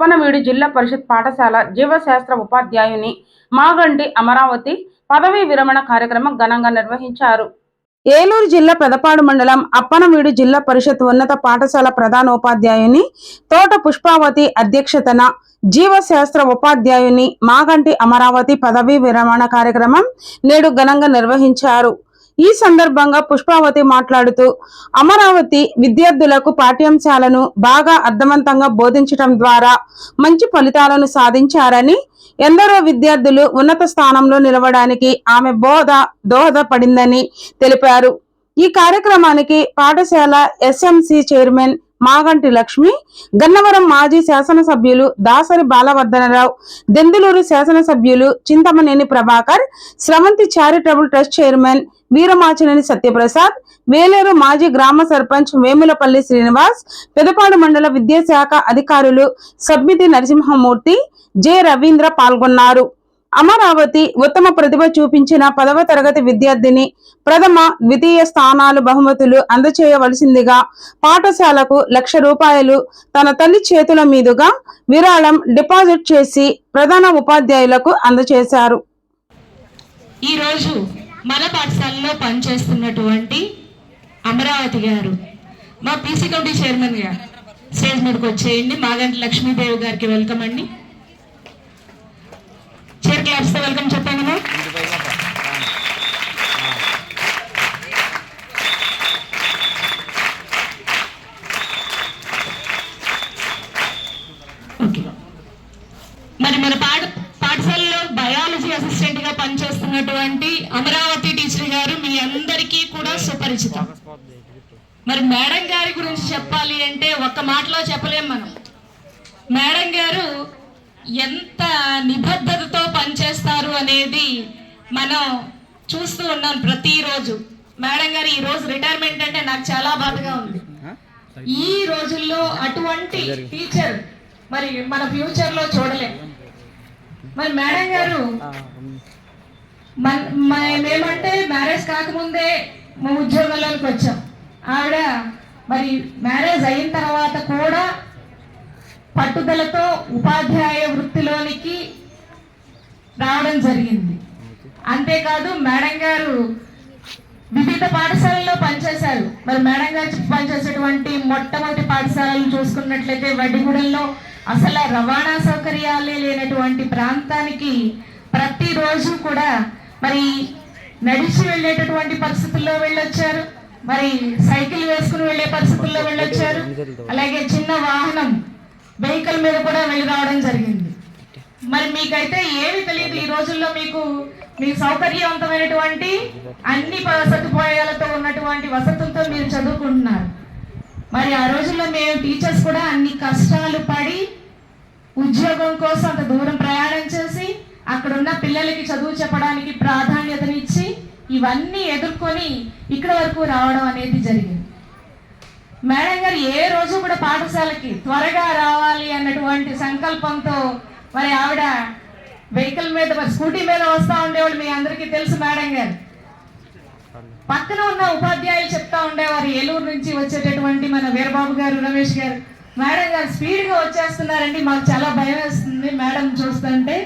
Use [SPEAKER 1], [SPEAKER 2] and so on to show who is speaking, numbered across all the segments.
[SPEAKER 1] అప్పనవీడు జిల్లా పరిషత్ పాఠశాల జీవశాస్త్ర ఉపాధ్యాయుని మాగంటి అమరావతి పదవీ విరమణ కార్యక్రమం ఘనంగా నిర్వహించారు. ఏలూరు జిల్లా పెదపాడు మండలం అప్పనవీడు జిల్లా పరిషత్ ఉన్నత పాఠశాల ప్రధానోపాధ్యాయుని తోట పుష్పావతి అధ్యక్షతన జీవశాస్త్ర ఉపాధ్యాయుని మాగంటి అమరావతి పదవీ విరమణ కార్యక్రమం నేడు ఘనంగా నిర్వహించారు. ఈ సందర్భంగా పుష్పావతి మాట్లాడుతూ అమరావతి విద్యార్థులకు పాఠ్యాంశాలను బాగా అర్థవంతంగా బోధించడం ద్వారా మంచి ఫలితాలను సాధించారని ఎందరో విద్యార్థులు ఉన్నత స్థానంలో నిలవడానికి ఆమె బోధ దోహదపడిందని తెలిపారు. ఈ కార్యక్రమానికి పాఠశాల ఎస్ఎంసి చైర్మన్ మాగంటి లక్ష్మి గన్నవరం మాజీ శాసనసభ్యులు దాసరి బాలవర్ధనరావు దెందులూరు శాసనసభ్యులు Chintamaneni Prabhakar Sravanthi charitable trust chairman Veeramachineni Satyaprasad Veleru మాజీ గ్రామ సర్పంచ్ వేములపల్లి శ్రీనివాస్ పెదపాడు మండల విద్యాశాఖ అధికారులు సబ్మితి నరసింహమూర్తి జె రవీంద్ర పాల్గొన్నారు. అమరావతి ఉత్తమ ప్రతిభ చూపించిన పదవ తరగతి విద్యార్థిని ప్రథమ ద్వితీయ స్థానాలు బహుమతులు అందచేయవలసిందిగా పాఠశాలకు లక్ష రూపాయలు తన తల్లి చేతుల మీదుగా విరాళం డిపాజిట్ చేసి ప్రధాన ఉపాధ్యాయులకు అందజేశారు
[SPEAKER 2] ఈరోజు మన పాఠశాలలో పనిచేస్తున్నటువంటి అమరావతి గారు మా PC committee chairman garu stage మీదకి వచ్చేయండి. మాగంటి లక్ష్మీదేవి గారికి వెల్కమ్ అండి. వెల్కమ్ చెప్పండి మరి మన పాఠ పాఠశాలలో బయాలజీ అసిస్టెంట్గా పనిచేస్తున్నటువంటి అమరావతి టీచర్ గారు మీ అందరికీ కూడా సుపరిచితం మరి మేడం గారి గురించి చెప్పాలి అంటే ఒక్క మాటలో చెప్పలేం మనం. మేడం గారు ఎంత నిబద్ధతతో పనిచేస్తారు అనేది మనం చూస్తూ ఉన్నాం ప్రతిరోజు. మేడం గారు ఈ రోజు రిటైర్మెంట్ అంటే నాకు చాలా బాధగా ఉంది. ఈ రోజుల్లో అటువంటి టీచర్ మరి మన ఫ్యూచర్లో చూడలేం. మరి మేడం గారు మేమంటే మ్యారేజ్ కాకముందే మా ఉద్యోగంలోకి వచ్చాం. ఆవిడ మరి మ్యారేజ్ అయిన తర్వాత కూడా పట్టుదలతో ఉపాధ్యాయ వృత్తిలోనికి రావడం జరిగింది. అంతేకాదు మేడం గారు వివిధ పాఠశాలల్లో పనిచేశారు. మరి మేడం గారు పనిచేసేటువంటి మొట్టమొదటి పాఠశాలలు చూసుకున్నట్లయితే వడ్డిగూడెంలో అసలు రవాణా సౌకర్యాలే లేనటువంటి ప్రాంతానికి ప్రతిరోజు కూడా మరి నడిచి వెళ్ళేటటువంటి పరిస్థితుల్లో వెళ్ళొచ్చారు. మరి సైకిల్ వేసుకుని వెళ్ళే పరిస్థితుల్లో వెళ్ళొచ్చారు. అలాగే చిన్న వాహనం వెహికల్ మీద కూడా వెళ్ళి రావడం జరిగింది. మరి మీకైతే ఏమి తెలియదు ఈ రోజుల్లో మీకు మీ సౌకర్యవంతమైనటువంటి అన్ని సదుపాయాలతో ఉన్నటువంటి వసతులతో మీరు చదువుకుంటున్నారు. మరి ఆ రోజుల్లో మేము టీచర్స్ కూడా అన్ని కష్టాలు పడి ఉద్యోగం కోసం అంత దూరం ప్రయాణం చేసి అక్కడ ఉన్న పిల్లలకి చదువు చెప్పడానికి ప్రాధాన్యతనిచ్చి ఇవన్నీ ఎదుర్కొని ఇక్కడ వరకు రావడం అనేది జరిగింది. మేడం గారు ఏ రోజు కూడా పాఠశాలకి త్వరగా రావాలి అన్నటువంటి సంకల్పంతో మరి ఆవిడ వెహికల్ మీద మరి స్కూటీ మీద వస్తూ ఉండేవాళ్ళు మీ అందరికీ తెలుసు మేడం గారు. పక్కన ఉన్న ఉపాధ్యాయులు చెప్తా ఉండేవారు ఏలూరు నుంచి వచ్చేటటువంటి మన వీరబాబు గారు రమేష్ గారు. మేడం గారు స్పీడ్గా వచ్చేస్తున్నారండి మాకు చాలా భయం వేస్తుంది మేడం చూస్తుంటే.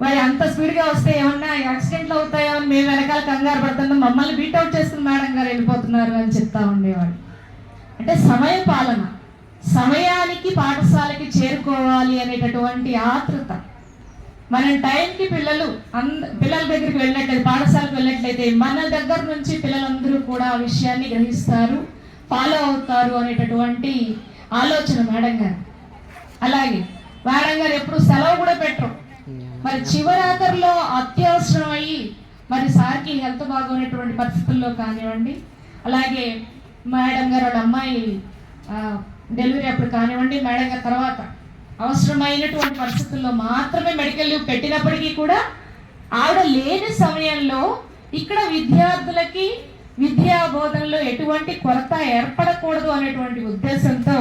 [SPEAKER 2] మరి అంత స్పీడ్గా వస్తే ఏమన్నా యాక్సిడెంట్లు అవుతాయో అని మేము వెనకాల కంగారు పడుతున్నాం మమ్మల్ని బీట్అవుట్ చేస్తుంది మేడం గారు వెళ్ళిపోతున్నారు అని చెప్తా ఉండేవాడు అంటే సమయ పాలన. సమయానికి పాఠశాలకి చేరుకోవాలి అనేటటువంటి ఆతృత. మనం టైంకి పిల్లలు అంద పిల్లల దగ్గరికి వెళ్ళినట్లయితే పాఠశాలకు వెళ్ళినట్లయితే మన దగ్గర నుంచి పిల్లలందరూ కూడా ఆ విషయాన్ని గ్రహిస్తారు ఫాలో అవుతారు అనేటటువంటి ఆలోచన మేడం గారు. అలాగే మేడం గారు ఎప్పుడు సెలవు కూడా పెట్టరు. మరి చివరాఖరిలో అత్యవసరం అయ్యి మరి సార్కి హెల్త్ బాగున్నటువంటి పరిస్థితుల్లో కానివ్వండి అలాగే మేడం గారు వాళ్ళ అమ్మాయి డెలివరీ అప్పుడు కానివ్వండి మేడం గారి తర్వాత అవసరమైనటువంటి పరిస్థితుల్లో మాత్రమే మెడికల్ లీవ్ పెట్టినప్పటికీ కూడా ఆవిడ లేని సమయంలో ఇక్కడ విద్యార్థులకి విద్యా బోధనలో ఎటువంటి కొరత ఏర్పడకూడదు అనేటువంటి ఉద్దేశంతో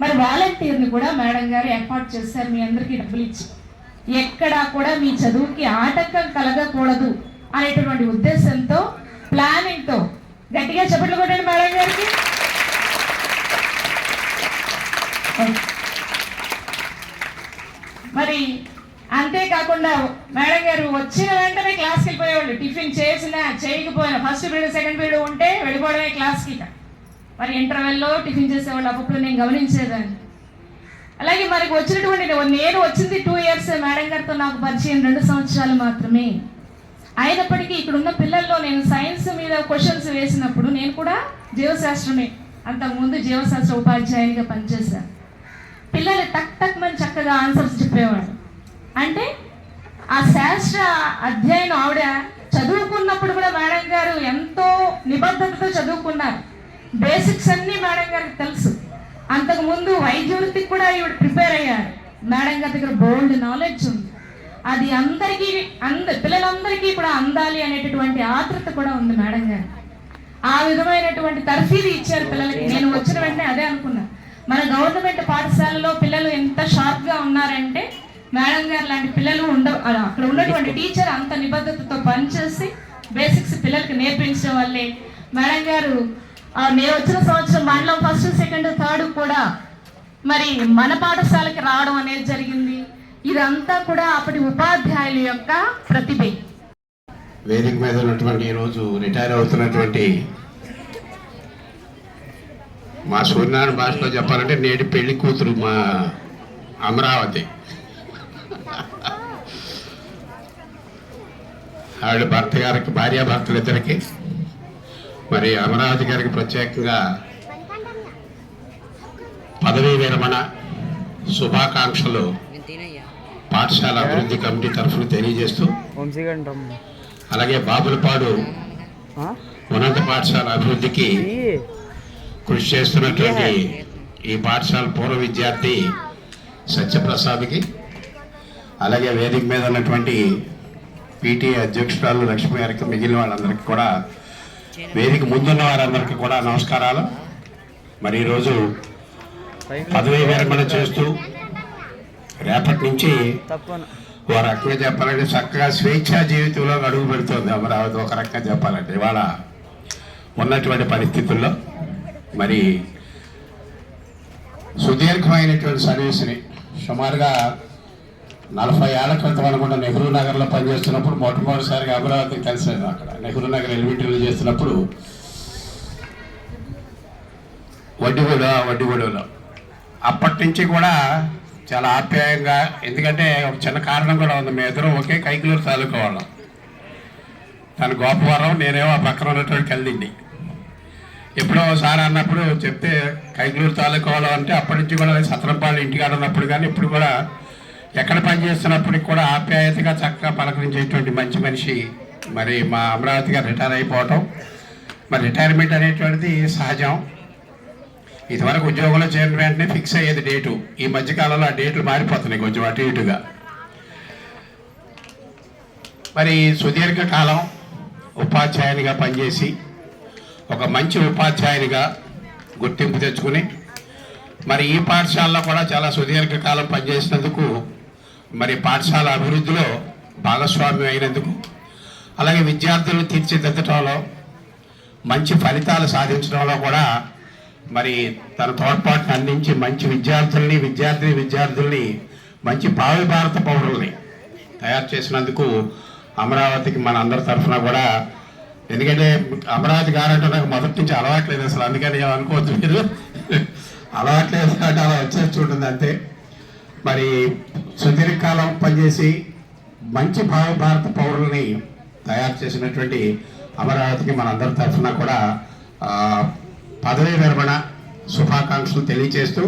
[SPEAKER 2] మరి వాలంటీర్ని కూడా మేడం గారు ఏర్పాటు చేశారు. మీ అందరికీ డబ్బులు ఇచ్చి ఎక్కడా కూడా మీ చదువుకి ఆటంకం కలగకూడదు అనేటువంటి ఉద్దేశంతో ప్లానింగ్తో గట్టిగా చెప్పట్లు కొట్టండి మేడం గారికి. మరి అంతేకాకుండా మేడం గారు వచ్చిన వెంటనే క్లాస్కి వెళ్ళిపోయేవాళ్ళు. టిఫిన్ చేసినా చేయకపోయినా ఫస్ట్ పీరియడ్ సెకండ్ పీరియడ్ ఉంటే వెళ్ళిపోవడమే క్లాస్కి మరి ఇంటర్వెల్లో టిఫిన్ చేసేవాళ్ళు అప్పుడు నేను గమనించేదాన్ని. అలాగే మనకి వచ్చినటువంటి నేను వచ్చింది టూ ఇయర్స్ మేడం గారితో నాకు పరిచయం రెండు సంవత్సరాలు మాత్రమే. అయినప్పటికీ ఇక్కడ ఉన్న పిల్లల్లో నేను సైన్స్ మీద క్వశ్చన్స్ వేసినప్పుడు నేను కూడా జీవశాస్త్రమే. అంతకుముందు జీవశాస్త్ర ఉపాధ్యాయునిగా పనిచేశాను పిల్లలు టక్ టక్ మని చక్కగా ఆన్సర్స్ చెప్పేవాడు అంటే ఆ శాస్త్ర అధ్యయనం ఆవిడ చదువుకున్నప్పుడు కూడా మేడం గారు ఎంతో నిబద్ధతతో చదువుకున్నారు. బేసిక్స్ అన్నీ మేడం గారికి తెలుసు. అంతకుముందు వైద్య వృత్తికి కూడా ఈవిడ ప్రిపేర్ అయ్యారు. మేడం గారి దగ్గర బోల్డ్ నాలెడ్జ్ ఉంది. అది అందరికీ అంద పిల్లలందరికీ కూడా అందాలి అనేటటువంటి ఆతృత కూడా ఉంది మేడం గారు. ఆ విధమైనటువంటి తర్ఫీది ఇచ్చారు పిల్లలకి. నేను వచ్చిన వెంటనే అదే అనుకున్నా. మన గవర్నమెంట్ పాఠశాలలో పిల్లలు ఎంత షార్ప్గా ఉన్నారంటే మేడం గారు లాంటి పిల్లలు ఉండ అక్కడ ఉన్నటువంటి టీచర్ అంత నిబద్ధతతో పనిచేసి బేసిక్స్ పిల్లలకి నేర్పించడం వల్లే మేడం గారు నేను వచ్చిన సంవత్సరం మండలం ఫస్ట్ సెకండ్ థర్డ్ కూడా మరి మన పాఠశాలకి రావడం అనేది జరిగింది. ఇదంతా కూడా అప్పటి ఉపాధ్యాయుల యొక్క ప్రతిభ.
[SPEAKER 3] వేదిక మీద ఉన్నటువంటి ఈరోజు రిటైర్ అవుతున్నటువంటి మా సూర్యనారాయణ భాషలో చెప్పాలంటే నేటి పెళ్ళి కూతురు మా అమరావతి. ఆవిడ భర్త గారికి భార్యాభర్తలు ఇద్దరికి మరి అమరావతి గారికి ప్రత్యేకంగా పదవీ విరమణ శుభాకాంక్షలు పాఠశాల అభివృద్ధి కమిటీ తరఫున తెలియజేస్తూ అలాగే బాబులపాడు ఉన్నత పాఠశాల అభివృద్ధికి కృషి చేస్తున్నటువంటి ఈ పాఠశాల పూర్వ విద్యార్థి సత్యప్రసాద్కి అలాగే వేదిక మీద ఉన్నటువంటి పీటీ అధ్యక్షురాలు లక్ష్మి గారికి మిగిలిన వాళ్ళందరికీ కూడా వేదిక ముందున్న వారందరికీ కూడా నమస్కారాలు. మరి ఈరోజు పదవీ విరమణ చేస్తూ రేపటి నుంచి ఓ రకంగా చెప్పాలంటే చక్కగా స్వేచ్ఛా జీవితంలో అడుగు పెడుతుంది అమరావతి. ఒక రకంగా చెప్పాలంటే ఇవాళ ఉన్నటువంటి పరిస్థితుల్లో మరి సుదీర్ఘమైనటువంటి సర్వీస్ని సుమారుగా నలభై ఏళ్ళ క్రితం అనుకుంటా నెహ్రూ నగర్లో పనిచేస్తున్నప్పుడు మొట్టమొదటిసారిగా అమరావతిని కలిసాను అక్కడ. నెహ్రూ నగర్ ఎలిమెంటరీలో చేస్తున్నప్పుడు వడ్డీగూడ వడ్డీగూడలో అప్పటి నుంచి కూడా చాలా ఆప్యాయంగా ఎందుకంటే ఒక చిన్న కారణం కూడా ఉంది. మేము ఇద్దరం ఒకే కైకులూరు తాలూకా వాళ్ళం. తను గోపవరం నేనేమో ఆ పక్కన ఉన్నటువంటి కలిదిండి. ఎప్పుడో ఒకసారి అన్నప్పుడు చెప్తే కైకులూరు తాలూకా వాళ్ళం అంటే అప్పటి నుంచి కూడా సత్రంపాలు ఇంటికాడ ఉన్నప్పుడు కానీ ఇప్పుడు కూడా ఎక్కడ పని చేస్తున్నప్పటికి కూడా ఆప్యాయతగా చక్కగా పలకరించేటువంటి మంచి మనిషి మరి మా అమరావతి గారు రిటైర్ అయిపోవటం. మరి రిటైర్మెంట్ అనేటువంటిది సహజం. ఇదివరకు ఉద్యోగంలో చేరిన వెంటనే ఫిక్స్ అయ్యేది డేటు ఈ మధ్యకాలంలో ఆ డేట్లు మారిపోతున్నాయి కొంచెం అటు ఇటుగా. మరి సుదీర్ఘకాలం ఉపాధ్యాయునిగా పనిచేసి ఒక మంచి ఉపాధ్యాయునిగా గుర్తింపు తెచ్చుకుని మరి ఈ పాఠశాలలో కూడా చాలా సుదీర్ఘకాలం పనిచేసినందుకు మరి పాఠశాల అభివృద్ధిలో భాగస్వామ్యం అయినందుకు అలాగే విద్యార్థులను తీర్చిదిద్దటంలో మంచి ఫలితాలు సాధించడంలో కూడా మరి తన తోడ్పాటును అందించి మంచి విద్యార్థుల్ని విద్యార్థిని విద్యార్థుల్ని మంచి భావి భారత పౌరుల్ని తయారు చేసినందుకు అమరావతికి మన అందరి తరఫున కూడా ఎందుకంటే అమరావతి గారంటే నాకు మొదటి నుంచి అలవాట్లేదు అసలు. అందుకని అనుకోవచ్చు మీరు. అలవాట్లేదు అంటే అలా వచ్చేసి ఉంటుంది అంతే. మరి సుదీర్ఘకాలం పనిచేసి మంచి భావి భారత పౌరుల్ని తయారు చేసినటువంటి అమరావతికి మనందరి తరఫున కూడా పదవీ విరమణ శుభాకాంక్షలు తెలియజేస్తూ